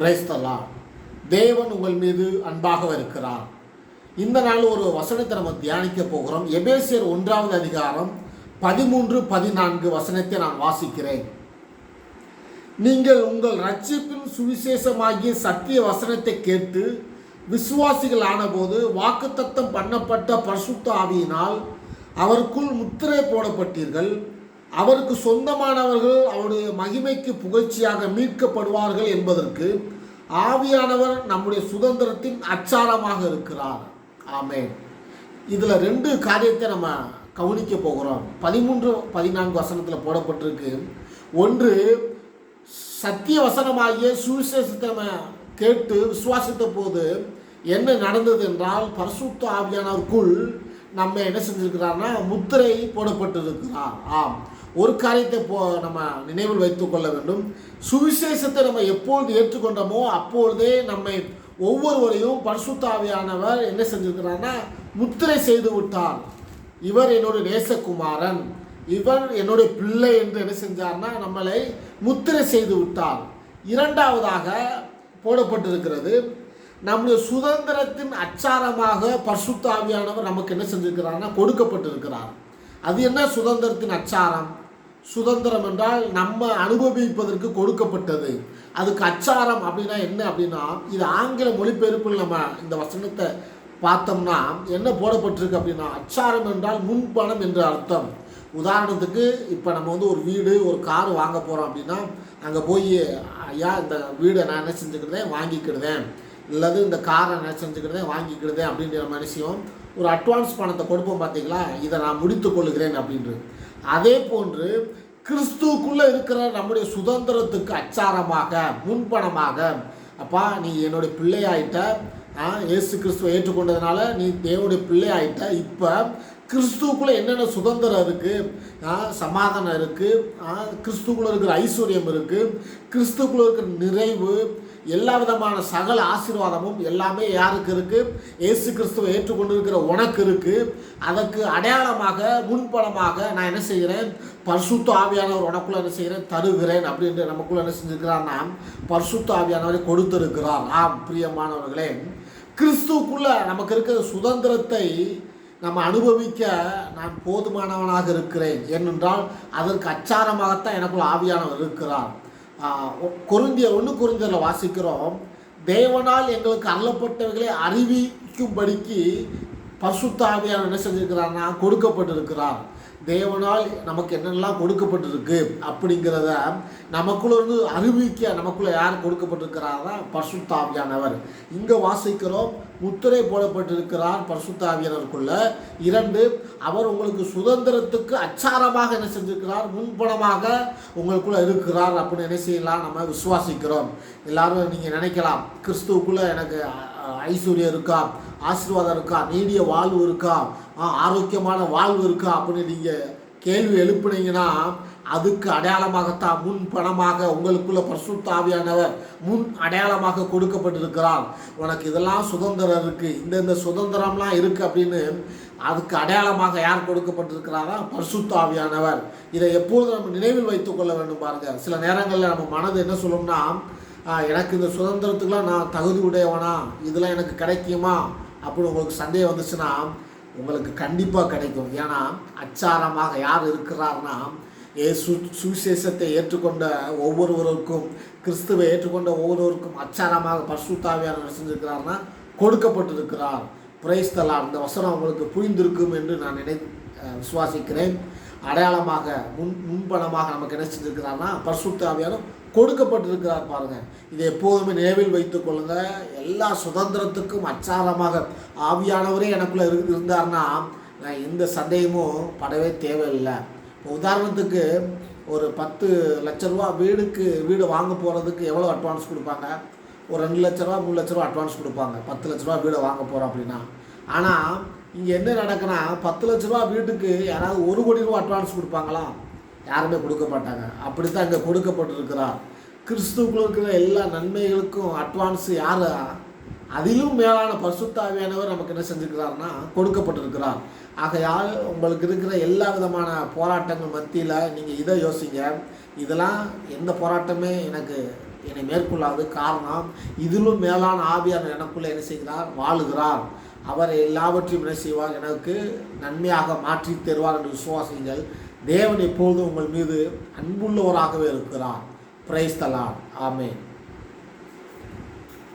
பிரேஸ்தலா தேவன் உங்கள் மீது அன்பாக இருக்கிறார். இந்த நாள் ஒரு வசனத்தை நம்ம தியானிக்க போகிறோம். எபேசியர் ஒன்றாவது அதிகாரம் பதிமூன்று பதினான்கு வசனத்தை நான் வாசிக்கிறேன். நீங்கள் உங்கள் ரட்சிப்பின் சுவிசேஷமாகிய சத்திய வசனத்தை கேட்டு விசுவாசிகள் ஆனபோது வாக்குத்தத்தம் பண்ணப்பட்ட பரிசுத்த ஆவியினால் அவருக்குள் முத்திரை போடப்பட்டீர்கள். அவருக்கு சொந்தமானவர்கள் அவருடைய மகிமைக்கு புகழ்ச்சியாக மீட்கப்படுவார்கள் என்பதற்கு ஆவியானவர் நம்முடைய சுதந்திரத்தின் அச்சாரமாக இருக்கிறார். ஆமென். இதில் ரெண்டு காரியத்தை நம்ம கவனிக்க போகிறோம். பதிமூன்று பதினான்கு வசனத்தில் போடப்பட்டிருக்கு. ஒன்று சத்திய வசனமாகிய சுவிசேஷத்தை நம்ம கேட்டு விசுவாசித்த போது என்ன நடந்தது என்றால் பரிசுத்த ஆவியானவருக்குள் நம்ம என்ன செஞ்சிருக்கிறார்னா முத்திரை போடப்பட்டிருக்கிறார். ஆம். ஒரு காரியத்தை போ நம்ம நினைவில் வைத்துக் கொள்ள வேண்டும். சுவிசேஷத்தை நம்ம எப்பொழுது ஏற்றுக்கொண்டோமோ அப்பொழுதே நம்மை ஒவ்வொருவரையும் பரிசுத்தாவியானவர் என்ன செஞ்சிருக்கிறார்னா முத்திரை செய்து விட்டார். இவர் என்னுடைய நேசகுமாரன். இவர் என்னுடைய பிள்ளை என்று என்ன செஞ்சார்னா நம்மளை முத்திரை செய்து விட்டார். இரண்டாவதாக போடப்பட்டிருக்கிறது நம்முடைய சுதந்திரத்தின் அச்சாரமாக பர்சுத்தாவியானவர் நமக்கு என்ன செஞ்சிருக்கிறார்னா கொடுக்கப்பட்டிருக்கிறார். அது என்ன சுதந்திரத்தின் அச்சாரம்? சுதந்திரம் என்றால் நம்ம அனுபவிப்பதற்கு கொடுக்கப்பட்டது. அதுக்கு அச்சாரம் அப்படின்னா என்ன அப்படின்னா இது ஆங்கில மொழிபெயர்ப்பில் நம்ம இந்த வசனத்தை பார்த்தோம்னா என்ன போடப்பட்டிருக்கு அப்படின்னா அச்சாரம் என்றால் முன்பணம் என்று அர்த்தம். உதாரணத்துக்கு இப்போ நம்ம வந்து ஒரு வீடு ஒரு கார் வாங்க போகிறோம் அப்படின்னா அங்கே போய் ஐயா இந்த வீடை நான் என்ன செஞ்சுக்கிட்டேன் வாங்கிக்கிடுதேன். இல்லது இந்த காரை என்ன வாங்கிக்கிறதே அப்படின்ற நம்ம ஒரு அட்வான்ஸ் பணத்தை கொடுப்போம் பார்த்தீங்களா? இதை நான் முடித்து கொள்கிறேன் அப்படின்றது. அதே போன்று கிறிஸ்துவுக்குள்ளே இருக்கிற நம்முடைய சுதந்திரத்துக்கு அச்சாரமாக முன்பணமாக அப்பா நீ என்னுடைய பிள்ளையாயிட்ட இயேசு கிறிஸ்துவை ஏற்றுக்கொண்டதுனால நீ தேவனுடைய பிள்ளை ஆயிட்ட இப்போ கிறிஸ்துவுக்குள்ளே என்னென்ன சுதந்திரம் இருக்குது சமாதானம் இருக்குது கிறிஸ்துக்குள்ளே இருக்கிற ஐஸ்வர்யம் இருக்குது கிறிஸ்துக்குள்ளே இருக்கிற நிறைவு எல்லா விதமான சகல ஆசீர்வாதமும் எல்லாமே யாருக்கு இருக்குது இயேசு கிறிஸ்துவை ஏற்றுக்கொண்டிருக்கிற உனக்கு இருக்குது அதற்கு அடையாளமாக முன்பலமாக நான் என்ன செய்கிறேன்? பரிசுத்த ஆவியானவர் உனக்குள்ள என்ன செய்கிறேன்? தருகிறேன் அப்படின்ட்டு நமக்குள்ள என்ன செஞ்சுருக்கிறான்னா பரிசுத்த ஆவியானவரை கொடுத்திருக்கிறார் ஆம் பிரியமானவர்களே கிறிஸ்துவுக்குள்ள நமக்கு இருக்கிற சுதந்திரத்தை நம்ம அனுபவிக்க நான் போதுமானவனாக இருக்கிறேன் ஏனென்றால் அதற்கு அச்சாரமாகத்தான் எனக்குள்ள ஆவியானவர் இருக்கிறார். ஆஹ் ஒன்று கொரிந்தியரில் வாசிக்கிறோம். தேவனால் எங்களுக்கு அருளப்பட்டவைகளை அறிவிக்கும்படிக்கு பசுத்த ஆவியான என்ன செஞ்சிருக்கிறார்னா கொடுக்கப்பட்டிருக்கிறார். தேவனால் நமக்கு என்னெல்லாம் கொடுக்கப்பட்டிருக்கு அப்படிங்கிறத நமக்குள்ள இருந்து அறிவிக்க நமக்குள்ள யார் கொடுக்கப்பட்டிருக்கிறாரா பர்சுத்தாவியானவர். இங்கே வாசிக்கிறோம் முத்திரை போடப்பட்டிருக்கிறார் பரிசுத்த இரண்டு அவர் உங்களுக்கு சுதந்திரத்துக்கு அச்சாரமாக என்ன செஞ்சிருக்கிறார்? முன்பணமாக உங்களுக்குள்ள இருக்கிறார் அப்படின்னு என்ன செய்யலாம்? நம்ம விசுவாசிக்கிறோம். எல்லாரும் நீங்கள் நினைக்கலாம் கிறிஸ்துவுக்குள்ள எனக்கு ஐஸ்வர்யம் இருக்கா? ஆசீர்வாதம் இருக்கா? நீடிய வாழ்வு இருக்கா? ஆரோக்கியமான வாழ்வு இருக்கா? அப்படின்னு நீங்கள் கேள்வி எழுப்புனீங்கன்னா அதுக்கு அடையாளமாகத்தான் முன் பணமாக உங்களுக்குள்ள பரிசுத்த ஆவியானவர் முன் அடையாளமாக கொடுக்கப்பட்டிருக்கிறார். உனக்கு இதெல்லாம் சுதந்திரம் இருக்குது இந்த இந்த சுதந்திரம்லாம் இருக்குது அப்படின்னு அதுக்கு அடையாளமாக யார் கொடுக்கப்பட்டிருக்கிறாரா? பரிசுத்த ஆவியானவர். இதை எப்பொழுது நம்ம நினைவில் வைத்துக்கொள்ள வேண்டும் பாருங்க. சில நேரங்களில் நம்ம மனது என்ன சொல்லும்னா எனக்கு இந்த சுதந்திரத்துக்குலாம் நான் தகுதி உடையவனா? இதெல்லாம் எனக்கு கிடைக்குமா? அப்படின்னு உங்களுக்கு சந்தேகம் வந்துச்சுன்னா உங்களுக்கு கண்டிப்பாக கிடைக்கும். ஏன்னா அச்சாரமாக யார் இருக்கிறார்னா சு சுவிசேஷத்தை ஏற்றுக்கொண்ட ஒவ்வொருவருக்கும் கிறிஸ்துவை ஏற்றுக்கொண்ட ஒவ்வொருவருக்கும் அச்சாரமாக பர்சுத்தாவியார் செஞ்சிருக்கிறார்னா கொடுக்கப்பட்டிருக்கிறார். பிரைஸ்தலாம் இந்த வசனம் உங்களுக்கு புரிந்திருக்கும் என்று நான் நினை விசுவாசிக்கிறேன். அடையாளமாக முன் முன்பணமாக நமக்கு என்ன செஞ்சிருக்கிறார்னா பர்சுத்தாவியாரும் கொடுக்கப்பட்டிருக்கிறார் பாருங்க. இதை எப்போதுமே நினைவில் வைத்துக் கொள்ளுங்க. எல்லா சுதந்திரத்துக்கும் அச்சாரமாக ஆவியானவரே எனக்குள்ள இரு இருந்தார்னா நான் எந்த சந்தேகமும் படவே தேவையில்லை. இப்போ உதாரணத்துக்கு ஒரு பத்து லட்ச ரூபா வீடுக்கு வீடு வாங்க போகிறதுக்கு எவ்வளோ அட்வான்ஸ் கொடுப்பாங்க? ஒரு ரெண்டு லட்ச ரூபா மூணு லட்ச ரூபா அட்வான்ஸ் கொடுப்பாங்க. பத்து லட்ச ரூபா வீடை வாங்க போகிறோம் அப்படின்னா. ஆனால் இங்கே என்ன நடக்குன்னா பத்து லட்ச ரூபா வீட்டுக்கு யாராவது ஒரு கோடி ரூபா அட்வான்ஸ் கொடுப்பாங்களா? யாருமே கொடுக்க மாட்டாங்க. அப்படி தான் இங்கே கொடுக்கப்பட்டிருக்கிறார். கிறிஸ்துவுக்குள்ள இருக்கிற எல்லா நன்மைகளுக்கும் அட்வான்ஸ் யார்? அதிலும் மேலான பரிசுத்தாவியானவர் நமக்கு என்ன செஞ்சுக்கிறார்னா கொடுக்கப்பட்டிருக்கிறார். ஆகையால் உங்களுக்கு இருக்கிற எல்லா விதமான போராட்டங்கள் மத்தியில் நீங்கள் இதை யோசிங்க. இதெல்லாம் எந்த போராட்டமே எனக்கு என்னை மேற்கொள்ளாது காரணம். இதிலும் மேலான ஆவியான எனக்குள்ளே என்ன செய்கிறார்? வாழுகிறார். அவர் எல்லாவற்றையும் என்ன செய்வார்? எனக்கு நன்மையாக மாற்றி தருவார் என்று விசுவாசிங்கள் தேவன் எப்பொழுதும் உங்கள் மீது அன்புள்ளவராகவே இருக்கிறார். பிரைஸ்தலான் ஆமேன்